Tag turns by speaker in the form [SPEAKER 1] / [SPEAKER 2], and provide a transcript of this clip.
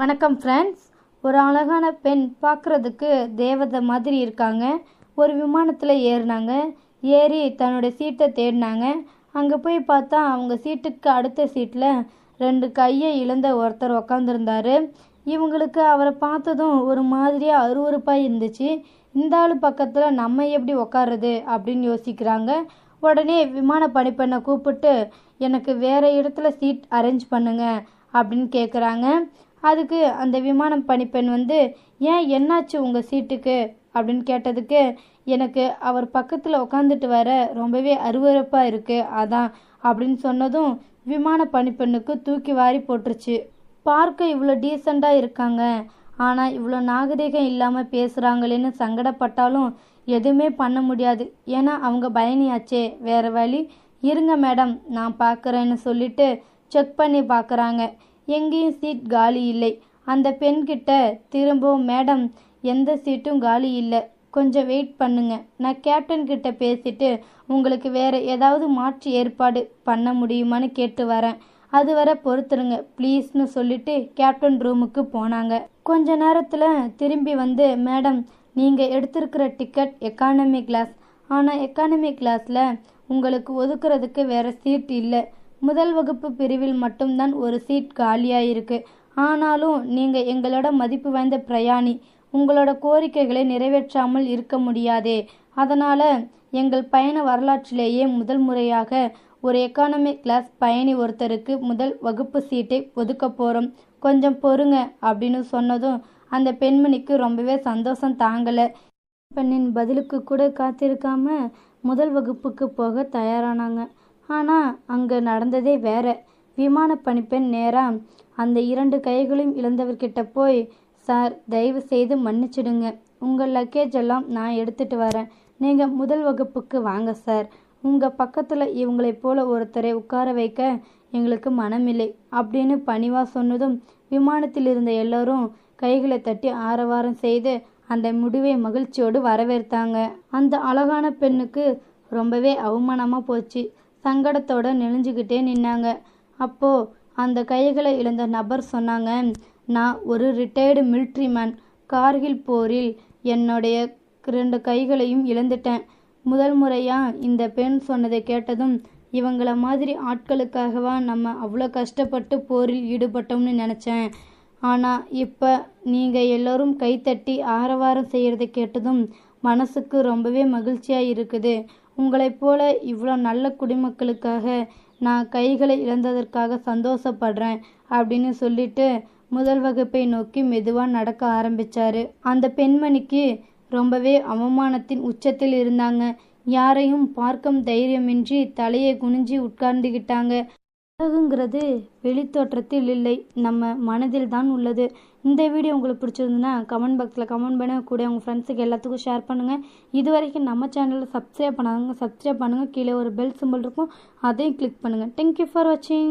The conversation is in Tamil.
[SPEAKER 1] வணக்கம் ஃப்ரெண்ட்ஸ் ஒரு அழகான பெண் பார்க்குறதுக்கு தேவதை மாதிரி இருக்காங்க. ஒரு விமானத்தில் ஏறினாங்க. ஏறி தன்னோட சீட்டை தேடினாங்க. அங்கே போய் பார்த்தா அவங்க சீட்டுக்கு அடுத்த சீட்டில் ரெண்டு கையை இழந்த ஒருத்தர் உக்காந்துருந்தாரு. இவங்களுக்கு அவரை பார்த்ததும் ஒரு மாதிரியாக அருவருப்பாக இருந்துச்சு. இந்த ஆள் பக்கத்தில் நம்ம எப்படி உக்காருது அப்படின்னு யோசிக்கிறாங்க. உடனே விமான பணிப்பெண்ணை கூப்பிட்டு எனக்கு வேறு இடத்துல சீட் அரேஞ்ச் பண்ணுங்க அப்படின்னு கேட்குறாங்க அதுக்கு அந்த விமானம் பணிப்பெண் வந்து ஏன் என்னாச்சு உங்கள் சீட்டுக்கு? அப்படின்னு கேட்டதுக்கு எனக்கு அவர் பக்கத்தில் உட்காந்துட்டு வர ரொம்பவே அருவருப்பாக இருக்குது அதான் அப்படின்னு சொன்னதும் விமான பணிப்பெண்ணுக்கு தூக்கி வாரி போட்டுருச்சு. பார்க்க இவ்வளோ டீசெண்டாக இருக்காங்க ஆனால் இவ்வளோ நாகரிகம் இல்லாமல் பேசுகிறாங்களேன்னு சங்கடப்பட்டாலும் எதுவுமே பண்ண முடியாது. ஏன்னா அவங்க பயணியாச்சே வேறு வழி. இருங்க மேடம் நான் பார்க்குறேன்னு சொல்லிட்டு செக் பண்ணி பார்க்குறாங்க எங்கேயும் சீட் காலி இல்லை. அந்த பெண்கிட்ட திரும்பவும் மேடம் எந்த சீட்டும் காலி இல்லை. கொஞ்சம் வெயிட் பண்ணுங்க. நான் கேப்டன் கிட்ட பேசிட்டு உங்களுக்கு வேற ஏதாவது மாற்று ஏற்பாடு பண்ண முடியுமான்னு கேட்டு வரேன். அதுவரை பொறுத்துருங்க ப்ளீஸ்னு சொல்லிட்டு கேப்டன் ரூமுக்கு போனாங்க. கொஞ்ச நேரத்தில் திரும்பி வந்து மேடம் நீங்கள் எடுத்திருக்கிற டிக்கெட் எக்கானமி கிளாஸ். ஆனால் எக்கானமி கிளாஸில் உங்களுக்கு ஒதுக்குறதுக்கு வேற சீட் இல்லை. முதல் வகுப்பு பிரிவில் மட்டும்தான் ஒரு சீட் காலியாக இருக்கு ஆனாலும் நீங்கள் எங்களோட மதிப்பு வாய்ந்த பிரயாணி. உங்களோட கோரிக்கைகளை நிறைவேற்றாமல் இருக்க முடியாதே. அதனால் எங்கள் பயண வரலாற்றிலேயே முதல் முறையாக ஒரு எக்கானமி கிளாஸ் பயணி ஒருத்தருக்கு முதல் வகுப்பு சீட்டை ஒதுக்க போகிறோம் கொஞ்சம் பொறுங்க அப்படின்னு சொன்னதும் அந்த பெண்மணிக்கு ரொம்பவே சந்தோஷம் தாங்கலை. பெண்ணின் பதிலுக்கு கூட காத்திருக்காம முதல் வகுப்புக்கு போக தயாரானாங்க. ஆனால் அங்கே நடந்ததே வேற. விமான பணிப்பெண் நேராக அந்த இரண்டு கைகளையும் இழந்தவர்கிட்ட போய் சார் தயவு செய்து மன்னிச்சிடுங்க. உங்கள் லக்கேஜ் எல்லாம் நான் எடுத்துட்டு வரேன். நீங்கள் முதல் வகுப்புக்கு வாங்க சார். உங்கள் பக்கத்தில் இவங்களைப் போல ஒருத்தரை உட்கார வைக்க எங்களுக்கு மனமில்லை அப்படின்னு பணிவாக சொன்னதும் விமானத்தில் இருந்த எல்லோரும் கைகளை தட்டி ஆரவாரம் செய்து அந்த முடிவை மகிழ்ச்சியோடு வரவேற்றாங்க. அந்த அழகான பெண்ணுக்கு ரொம்பவே அவமானமாக போச்சு. சங்கடத்தோட நெளிஞ்சுக்கிட்டே நின்னாங்க. அப்போ அந்த கைகளை இழந்த நபர் சொன்னாங்க நான் ஒரு ரிட்டையர்டு மிலிட்ரி மேன் கார்கில் போரில் என்னுடைய ரெண்டு கைகளையும் இழந்துட்டேன். முதல் முறையாக இந்த பெண் சொன்னதை கேட்டதும் இவங்கள மாதிரி ஆட்களுக்காகவா நம்ம அவ்வளோ கஷ்டப்பட்டு போரில் ஈடுபட்டோம்னு நினச்சேன். ஆனால் இப்போ நீங்கள் எல்லோரும் கைத்தட்டி ஆரவாரம் செய்கிறத கேட்டதும் மனசுக்கு ரொம்பவே மகிழ்ச்சியாக இருக்குது. உங்களைப் போல இவ்வளோ நல்ல குடிமக்களுக்காக நான் கைகளை இழந்ததற்காக சந்தோஷப்படுறேன் அப்படின்னு சொல்லிட்டு முதல் வகுப்பை நோக்கி மெதுவாக நடக்க ஆரம்பிச்சாரு. அந்த பெண்மணிக்கு ரொம்பவே அவமானத்தின் உச்சத்தில் இருந்தாங்க. யாரையும் பார்க்கும் தைரியமின்றி தலையை குனிஞ்சி உட்கார்ந்துக்கிட்டாங்க அழகுங்கிறது வெளித்தோற்றத்தில் இல்லை நம்ம மனதில் தான் உள்ளது. இந்த வீடியோ உங்களுக்கு பிடிச்சிருந்துன்னா கமெண்ட் பாக்ஸில் கமெண்ட் பண்ண கூட உங்கள் ஃப்ரெண்ட்ஸுக்கு எல்லாத்துக்கும் ஷேர் பண்ணுங்கள் இது வரைக்கும் நம்ம சேனலில் சப்ஸ்கிரைப் பண்ணாதவங்க சப்ஸ்கிரைப் பண்ணுங்கள் கீழே ஒரு பெல் சிம்பிள் இருக்கும். அதையும் கிளிக் பண்ணுங்கள் தேங்க்யூ ஃபார் வாட்சிங்